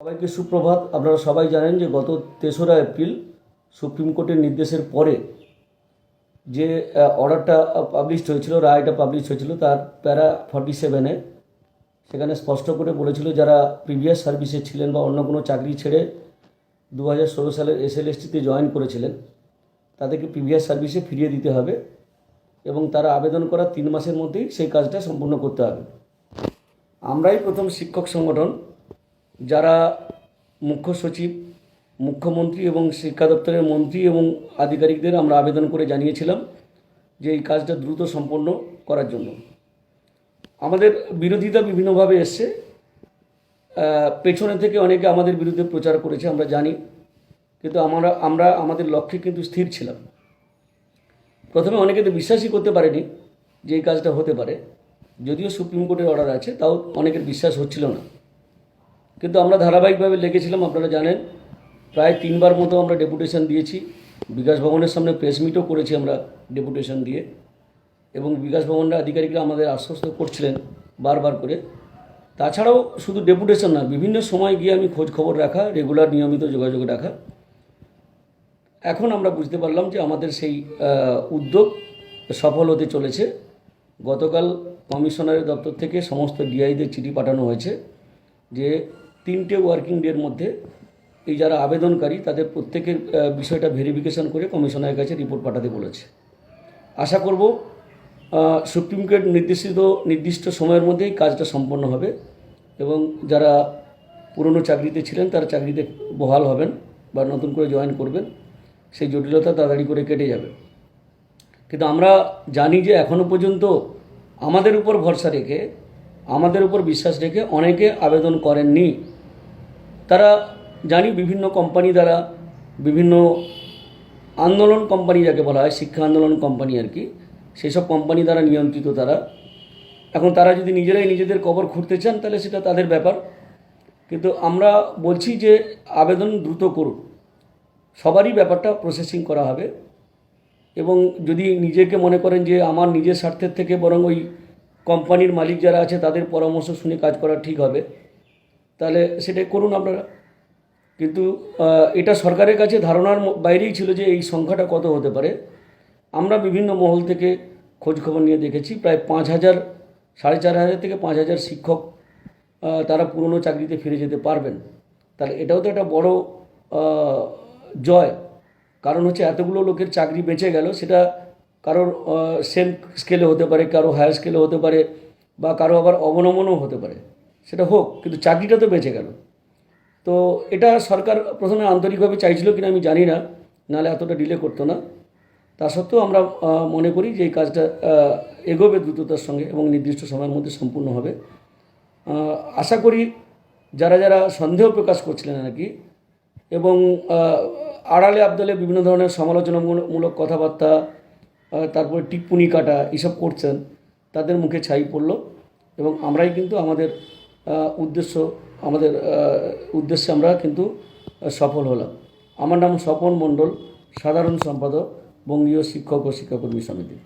সবাইকে সুপ্রভাত। আপনারা সবাই জানেন যে গত তেসরা এপ্রিল সুপ্রিম কোর্টের নির্দেশের পরে যে অর্ডারটা পাবলিশ হয়েছিল, রায়টা পাবলিশ হয়েছিল, তার প্যারা ফর্টি সেভেনে সেখানে স্পষ্ট করে বলেছিল যারা প্রিভিয়াস সার্ভিসে ছিলেন বা অন্য কোনো চাকরি ছেড়ে দু হাজার ষোলো সালের এসএলএসটিতে জয়েন করেছিলেন, তাদেরকে প্রিভিয়াস সার্ভিসে ফিরিয়ে দিতে হবে এবং তারা আবেদন করার তিন মাসের মধ্যেই সেই কাজটা সম্পূর্ণ করতে হবে। আমরাই প্রথম শিক্ষক সংগঠন যারা মুখ্য সচিব, মুখ্যমন্ত্রী এবং শিক্ষা দপ্তরের মন্ত্রী এবং আধিকারিকদের আমরা আবেদন করে জানিয়েছিলাম যে এই কাজটা দ্রুত সম্পন্ন করার জন্য। আমাদের বিরোধিতা বিভিন্নভাবে এসছে। পেছনে থেকে অনেকে আমাদের বিরুদ্ধে প্রচার করেছে, আমরা জানি। কিন্তু আমরা আমরা, আমাদের লক্ষ্যে কিন্তু স্থির ছিলাম। প্রথমে অনেকে তো বিশ্বাসই করতে পারেনি যে এই কাজটা হতে পারে। যদিও সুপ্রিম কোর্টের অর্ডার আছে, তাও অনেকের বিশ্বাস হচ্ছিল না। কিন্তু আমরা ধারাবাহিকভাবে লেগেছিলাম আপনারা জানেন, প্রায় তিনবার মতো আমরা ডেপুটেশন দিয়েছি। বিকাশ ভবনের সামনে প্রেস মিটও করেছি আমরা ডেপুটেশন দিয়ে। এবং বিকাশ ভবনের আধিকারিকরা আমাদের আশ্বস্ত করছিলেন বারবার করে। তাছাড়াও শুধু ডেপুটেশন না, বিভিন্ন সময় গিয়ে আমি খোঁজ খবর রাখা, রেগুলার নিয়মিত যোগাযোগ রাখা। এখন আমরা বুঝতে পারলাম যে আমাদের সেই উদ্যোগ সফল হতে চলেছে। গতকাল কমিশনারের দপ্তর থেকে সমস্ত ডিআইদের চিঠি পাঠানো হয়েছে যে তিনটে ওয়ার্কিং ডের মধ্যে এই যারা আবেদনকারী, তাদের প্রত্যেকের বিষয়টা ভেরিফিকেশন করে কমিশনারের কাছে রিপোর্ট পাঠাতে বলেছে। আশা করব সুপ্রিম কোর্ট নির্দেশিত, নির্দিষ্ট সময়ের মধ্যেই কাজটা সম্পন্ন হবে এবং যারা পুরনো চাকরিতে ছিলেন, তারা চাকরিতে বহাল হবেন বা নতুন করে জয়েন করবেন, সেই জটিলতা তাড়াতাড়ি করে কেটে যাবে। কিন্তু আমরা জানি যে এখনও পর্যন্ত আমাদের উপর ভরসা রেখে, আমাদের উপর বিশ্বাস রেখে অনেকে আবেদন করেননি। তারা জানি বিভিন্ন কোম্পানি দ্বারা বিভিন্ন আন্দোলন কোম্পানি যাকে বলা হয়, শিক্ষা আন্দোলন কোম্পানি আর কি সেই সব কোম্পানি দ্বারা নিয়ন্ত্রিত তারা। এখন তারা যদি নিজেরাই নিজেদের কবর খুঁড়তে চান, তাহলে সেটা তাদের ব্যাপার। কিন্তু আমরা বলছি যে আবেদন দ্রুত করুন। সবারই ব্যাপারটা প্রসেসিং করা হবে। এবং যদি নিজেকে মনে করেন যে আমার নিজের স্বার্থের থেকে বরং ওই কোম্পানির মালিক যারা আছে, তাদের পরামর্শ শুনে কাজ করা ঠিক হবে। তাহলে সেটাই করুন আপনারা। কিন্তু এটা সরকারের কাছে ধারণার বাইরেই ছিল যে এই সংখ্যাটা কত হতে পারে। আমরা বিভিন্ন মহল থেকে খোঁজখবর নিয়ে দেখেছি, প্রায় পাঁচ হাজার, সাড়ে চার হাজার থেকে পাঁচ হাজার শিক্ষক তারা পুরনো চাকরিতে ফিরে যেতে পারবেন। তাহলে এটাও তো একটা বড় জয়। কারণ হচ্ছে এতগুলো লোকের চাকরি বেঁচে গেল, সেটা কারোর সেম স্কেলে হতে পারে, কারও হায়ার স্কেলে হতে পারে, বা কারও আবার অবনমনও হতে পারে। সেটা হোক, কিন্তু চাকরিটা তো বেঁচে গেল। তো এটা সরকার প্রথমে আন্তরিকভাবে চাইছিল কিনা আমি জানি না, নাহলে এতটা ডিলে করতো না। তা সত্ত্বেও আমরা মনে করি যে এই কাজটা এগোবে দ্রুততার সঙ্গে এবং নির্দিষ্ট সময়ের মধ্যে সম্পূর্ণ হবে। আশা করি যারা যারা সন্দেহ প্রকাশ করছিলেন নাকি এবং আড়ালে আবদালে বিভিন্ন ধরনের সমালোচনামূলক কথাবার্তা তারপরে টিপ্পনি কাটা, এসব করছেন, তাদের মুখে ছাই পড়ল এবং আমরাই কিন্তু আমাদের উদ্দেশ্য, আমাদের উদ্দেশ্যে আমরা কিন্তু সফল হলাম। আমার নাম স্বপন মণ্ডল, সাধারণ সম্পাদক, বঙ্গীয় শিক্ষক ও শিক্ষাকর্মী সমিতি।